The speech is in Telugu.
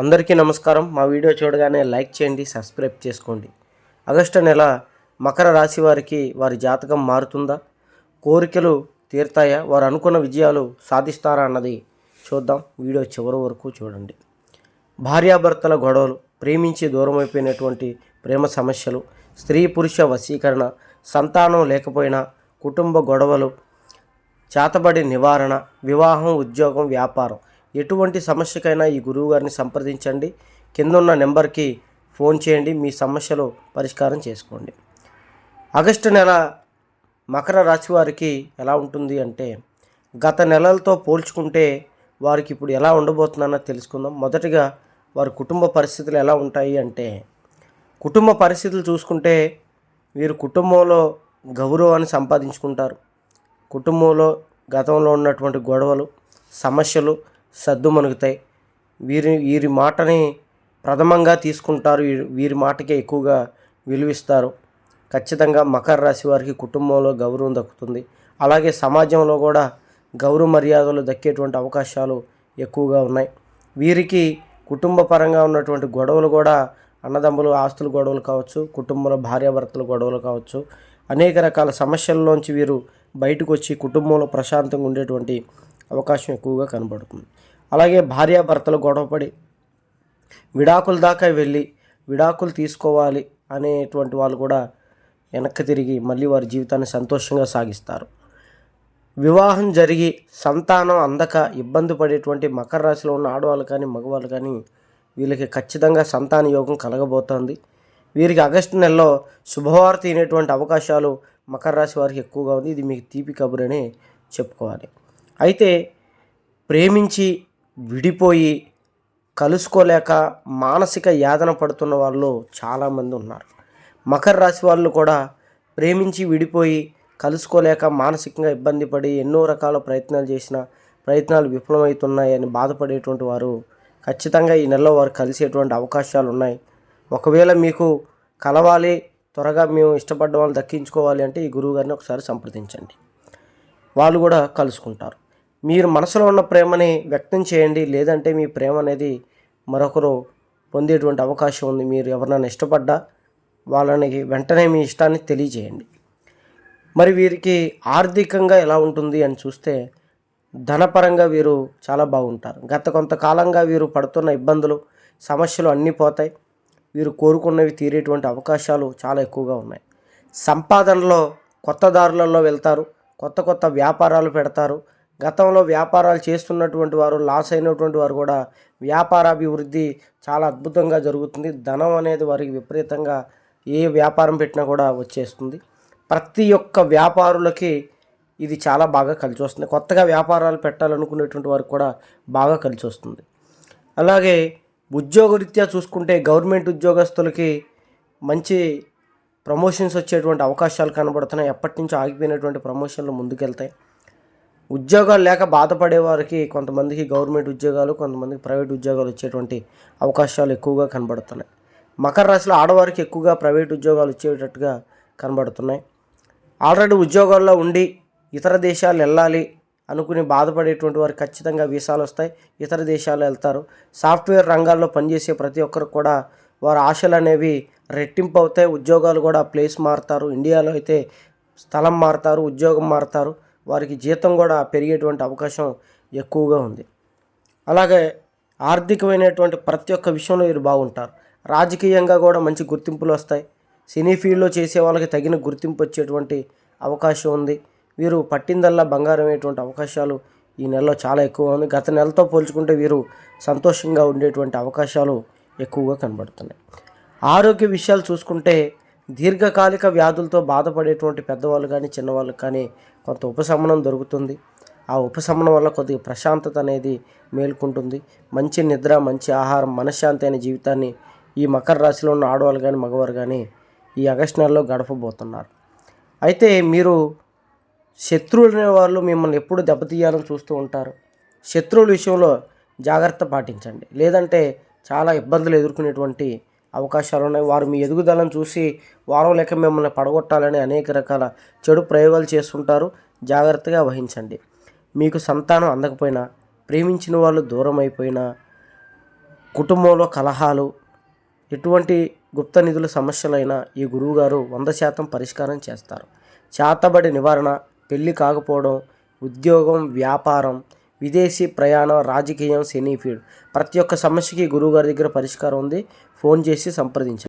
అందరికీ నమస్కారం. మా వీడియో చూడగానే లైక్ చేయండి సబ్స్క్రైబ్ చేసుకోండి. ఆగస్టు నెల మకర రాశి వారికి వారి జాతకం మారుతుందా? కోరికలు తీరుతాయా? వారు అనుకున్న విజయాలు సాధిస్తారా అన్నది చూద్దాం. వీడియో చివరి వరకు చూడండి. భార్యాభర్తల గొడవలు ప్రేమించి దూరం అయిపోయినటువంటి ప్రేమ సమస్యలు స్త్రీ పురుష వశీకరణ సంతానం లేకపోయినా కుటుంబ గొడవలు చేతబడి నివారణ వివాహం ఉద్యోగం వ్యాపారం ఎటువంటి సమస్యకైనా ఈ గురువు గారిని సంప్రదించండి. కింద ఉన్న నెంబర్కి ఫోన్ చేయండి. మీ సమస్యలు పరిష్కారం చేసుకోండి. ఆగస్టు నెల మకర రాశి వారికి ఎలా ఉంటుంది అంటే గత నెలలతో పోల్చుకుంటే వారికి ఇప్పుడు ఎలా ఉండబోతుందన్న తెలుసుకుందాం. మొదటిగా వారి కుటుంబ పరిస్థితులు ఎలా ఉంటాయి అంటే కుటుంబ పరిస్థితులు చూసుకుంటే వీరు కుటుంబంలో గౌరవాన్ని సంపాదించుకుంటారు. కుటుంబంలో గతంలో ఉన్నటువంటి గొడవలు సమస్యలు సద్దుమణుగుతాయి వీరి వీరి మాటని ప్రథమంగా తీసుకుంటారు. వీరి- మాటకే ఎక్కువగా విలువిస్తారు. ఖచ్చితంగా మకర రాశి వారికి కుటుంబంలో గౌరవం దక్కుతుంది. అలాగే సమాజంలో కూడా గౌరవ మర్యాదలు దక్కేటువంటి అవకాశాలు ఎక్కువగా ఉన్నాయి. వీరికి కుటుంబ పరంగా ఉన్నటువంటి గొడవలు కూడా అన్నదమ్ములు ఆస్తుల గొడవలు కావచ్చు కుటుంబంలో భార్యాభర్తల గొడవలు కావచ్చు అనేక రకాల సమస్యల్లోంచి వీరు బయటకు వచ్చి కుటుంబంలో ప్రశాంతంగా ఉండేటువంటి అవకాశం ఎక్కువగా కనబడుతుంది. అలాగే భార్యాభర్తలు గొడవపడి విడాకుల దాకా వెళ్ళి విడాకులు తీసుకోవాలి అనేటువంటి వాళ్ళు కూడా వెనక్కి తిరిగి మళ్ళీ వారి జీవితాన్ని సంతోషంగా సాగిస్తారు. వివాహం జరిగి సంతానం అందక ఇబ్బంది పడేటువంటి మకర రాశిలో ఉన్న ఆడవాళ్ళు కానీ మగవాళ్ళు కానీ వీళ్ళకి ఖచ్చితంగా సంతాన యోగం కలగబోతోంది. వీరికి ఆగస్టు నెలలో శుభవార్త తినేటువంటి అవకాశాలు మకర రాశి వారికి ఎక్కువగా ఉంది. ఇది మీకు తీపి కబురని చెప్పుకోవాలి. అయితే ప్రేమించి విడిపోయి కలుసుకోలేక మానసిక యాతన పడుతున్న వాళ్ళు చాలామంది ఉన్నారు. మకర రాశి వాళ్ళు కూడా ప్రేమించి విడిపోయి కలుసుకోలేక మానసికంగా ఇబ్బంది పడి ఎన్నో రకాల ప్రయత్నాలు చేసిన ప్రయత్నాలు విఫలమవుతున్నాయని బాధపడేటువంటి వారు ఖచ్చితంగా ఈ నెలలో వారు కలిసేటువంటి అవకాశాలు ఉన్నాయి. ఒకవేళ మీకు కలవాలి త్వరగా మేము ఇష్టపడ్డ వాళ్ళు దక్కించుకోవాలి అంటే ఈ గురువు గారిని ఒకసారి సంప్రదించండి. వాళ్ళు కూడా కలుసుకుంటారు. మీరు మనసులో ఉన్న ప్రేమని వ్యక్తం చేయండి. లేదంటే మీ ప్రేమ అనేది మరొకరు పొందేటువంటి అవకాశం ఉంది. మీరు ఎవరినైనా ఇష్టపడ్డా వాళ్ళని వెంటనే మీ ఇష్టాన్ని తెలియజేయండి. మరి వీరికి ఆర్థికంగా ఎలా ఉంటుంది అని చూస్తే ధనపరంగా వీరు చాలా బాగుంటారు. గత కొంతకాలంగా వీరు పడుతున్న ఇబ్బందులు సమస్యలు అన్నీ పోతాయి. వీరు కోరుకున్నవి తీరేటువంటి అవకాశాలు చాలా ఎక్కువగా ఉన్నాయి. సంపాదనలో కొత్త దారులలో వెళ్తారు. కొత్త కొత్త వ్యాపారాలు పెడతారు. గతంలో వ్యాపారాలు చేస్తున్నటువంటి వారు లాస్ అయినటువంటి వారు కూడా వ్యాపారాభివృద్ధి చాలా అద్భుతంగా జరుగుతుంది. ధనం అనేది వారికి విపరీతంగా ఏ వ్యాపారం పెట్టినా కూడా వచ్చేస్తుంది. ప్రతి ఒక్క వ్యాపారులకి ఇది చాలా బాగా కలిసి వస్తుంది. కొత్తగా వ్యాపారాలు పెట్టాలనుకునేటువంటి వారికి కూడా బాగా కలిసి వస్తుంది. అలాగే ఉద్యోగరీత్యా చూసుకుంటే గవర్నమెంట్ ఉద్యోగస్తులకి మంచి ప్రమోషన్స్ వచ్చేటువంటి అవకాశాలు కనబడుతున్నాయి. ఎప్పటి నుంచో ఆగిపోయినటువంటి ప్రమోషన్లు ముందుకెళ్తాయి. ఉద్యోగాలు లేక బాధపడే వారికి కొంతమందికి గవర్నమెంట్ ఉద్యోగాలు కొంతమందికి ప్రైవేట్ ఉద్యోగాలు వచ్చేటువంటి అవకాశాలు ఎక్కువగా కనబడుతున్నాయి. మకర రాశిలో ఆడవారికి ఎక్కువగా ప్రైవేట్ ఉద్యోగాలు వచ్చేటట్టుగా కనబడుతున్నాయి. ఆల్రెడీ ఉద్యోగాల్లో ఉండి ఇతర దేశాలు వెళ్ళాలి అనుకుని బాధపడేటువంటి వారికి ఖచ్చితంగా వీసాలు వస్తాయి ఇతర దేశాలు వెళ్తారు. సాఫ్ట్వేర్ రంగాల్లో పనిచేసే ప్రతి ఒక్కరికి కూడా వారి ఆశలు అనేవి రెట్టింపు అవుతాయి. ఉద్యోగాలు కూడా ప్లేస్ మారుతారు. ఇండియాలో అయితే స్థలం మారుతారు ఉద్యోగం మారుతారు. వారికి జీతం కూడా పెరిగేటువంటి అవకాశం ఎక్కువగా ఉంది. అలాగే ఆర్థికమైనటువంటి ప్రతి ఒక్క విషయంలో వీరు బాగుంటారు. రాజకీయంగా కూడా మంచి గుర్తింపులు వస్తాయి. సినీ ఫీల్డ్లో చేసే వాళ్ళకి తగిన గుర్తింపు వచ్చేటువంటి అవకాశం ఉంది. వీరు పట్టిందల్లా బంగారం అయ్యేటువంటి అవకాశాలు ఈ నెలలో చాలా ఎక్కువ ఉంది. గత నెలతో పోల్చుకుంటే వీరు సంతోషంగా ఉండేటువంటి అవకాశాలు ఎక్కువగా కనబడుతున్నాయి. ఆరోగ్య విషయాలు చూసుకుంటే దీర్ఘకాలిక వ్యాధులతో బాధపడేటువంటి పెద్దవాళ్ళు కానీ చిన్నవాళ్ళు కానీ కొంత ఉపశమనం దొరుకుతుంది. ఆ ఉపశమనం వల్ల కొద్దిగా ప్రశాంతత అనేది మేల్కొంటుంది. మంచి నిద్ర మంచి ఆహారం మనశ్శాంతి అనే జీవితాన్ని ఈ మకర రాశిలో ఉన్న ఆడవాళ్ళు కానీ మగవారు కానీ ఈ ఆగస్టు నెలలో గడపబోతున్నారు. అయితే మీరు శత్రువులనే వాళ్ళు మిమ్మల్ని ఎప్పుడు దెబ్బతీయాలని చూస్తూ ఉంటారు. శత్రువుల విషయంలో జాగ్రత్త పాటించండి. లేదంటే చాలా ఇబ్బందులు ఎదుర్కొనేటువంటి అవకాశాలు ఉన్నాయి వారు మీ ఎదుగుదలను చూసి వారం లేక మిమ్మల్ని పడగొట్టాలని అనేక రకాల చెడు ప్రయోగాలు చేస్తుంటారు. జాగ్రత్తగా వహించండి. మీకు సంతానం అందకపోయినా ప్రేమించిన వాళ్ళు దూరం అయిపోయినా కుటుంబంలో కలహాలు ఎటువంటి గుప్త నిధుల సమస్యలైనా ఈ గురువుగారు వంద శాతం పరిష్కారం చేస్తారు. చేతబడి నివారణ పెళ్ళి కాకపోవడం ఉద్యోగం వ్యాపారం విదేశీ ప్రయాణం రాజకీయం సినీ ఫీల్డ్ ప్రతి ఒక్క సమస్యకి గురువుగారి దగ్గర పరిష్కారం ఉంది. ఫోన్ చేసి సంప్రదించండి.